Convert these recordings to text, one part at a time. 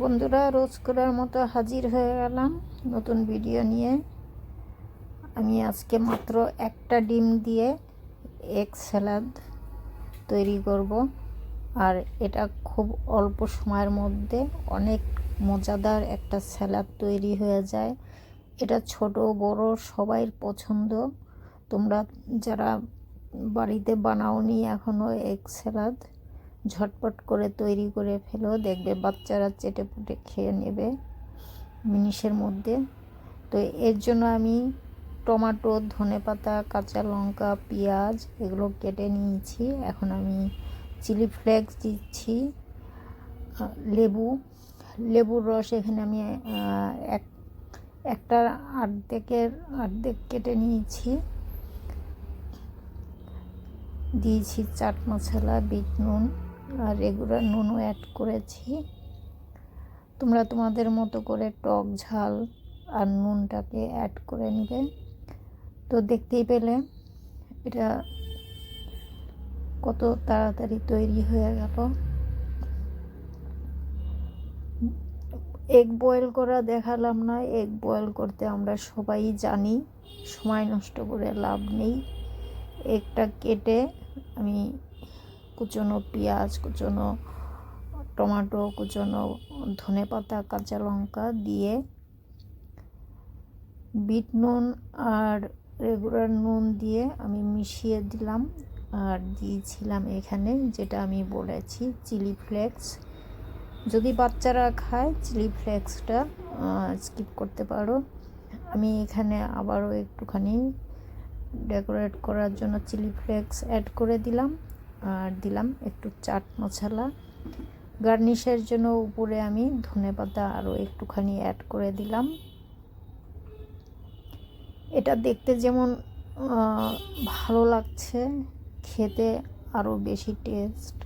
বন্ধুরা, রোজ করার মতো হাজির হয়ে গেলাম নতুন ভিডিও নিয়ে। আমি আজকে মাত্র একটা ডিম দিয়ে এক স্যালাদ তৈরি করব। আর এটা খুব অল্প সময়ের মধ্যে অনেক মজাদার একটা স্যালাদ তৈরি হয়ে যায়। এটা ছোট, বড় সবাই পছন্দ। তোমরা যারা বাড়িতে বানাওনি এখনও এক স্যালাদ ঝটপট করে তৈরি করে ফেলো, দেখবে বাচ্চারা চেটে পুটে খেয়ে নেবে মিনিশের মধ্যে। তো এর জন্য আমি টমাটো ধনে পাতা কাঁচা লঙ্কা, পেঁয়াজ এগুলো কেটে নিয়েছি। এখন আমি চিলি ফ্লেক্স দিচ্ছি লেবু। লেবুর রস এখানে আমি এক, একটা আর্ধেকের, আর্ধেক কেটে নিয়েছি। দিয়েছি চাট মশলা, বিট নুন। আর রেগুলার নুনও অ্যাড করেছি। তোমরা তোমাদের মতো করে টক ঝাল আর নুনটাকে অ্যাড করে নেবে। তো দেখতেই পেলে এটা কত তাড়াতাড়ি তৈরি হয়ে গেল। এগ বয়েল করা দেখালাম না, এগ বয়েল করতে আমরা সবাই জানি, সময় নষ্ট করে লাভ নেই। এগটা কেটে আমি কুচনো পেঁয়াজ, কুচনো টমাটো, কুচনো ধনে পাতা, কাঁচা লঙ্কা দিয়ে বিট নুন আর রেগুলার নুন দিয়ে আমি মিশিয়ে দিলাম আর দিয়েছিলাম এখানে যেটা আমি বলেছি চিলি ফ্লেক্স। যদি বাচ্চারা খায় চিলি ফ্লেক্সটা স্কিপ করতে পারো। আমি এখানে আবারও একটুখানি ডেকোরেট করার জন্য চিলি ফ্লেক্স অ্যাড করে দিলাম। আর দিলাম একটু চাট মশলা। গার্নিশের জন্য উপরে আমি ধনে পাতা আরও একটুখানি অ্যাড করে দিলাম। এটা দেখতে যেমন ভালো লাগছে, খেতে আরও বেশি টেস্ট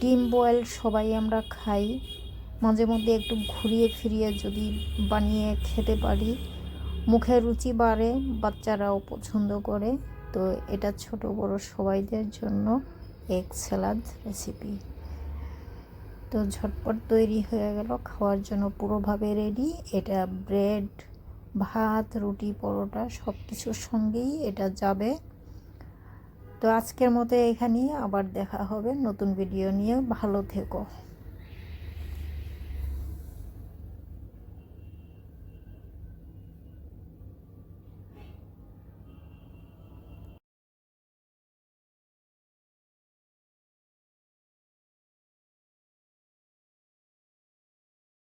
ডিম বয়েল সবাই আমরা খাই, মাঝে মধ্যে একটু ঘুরিয়ে ফিরিয়ে যদি বানিয়ে খেতে পারি। মুখে রুচি বাড়ে, বাচ্চারাও পছন্দ করে। তো এটা ছোট বড় সবাইদের জন্য এগ স্যালাদ রেসিপি। তো ঝটপট তৈরি হয়ে গেল, খাওয়ার জন্য পুরোভাবে রেডি। এটা ব্রেড, ভাত, রুটি, পরোটা সব কিছুর সঙ্গেই এটা যাবে। তো আজকের মতো এখানেই আবার দেখা হবে নতুন ভিডিও নিয়ে। ভালো থেকো।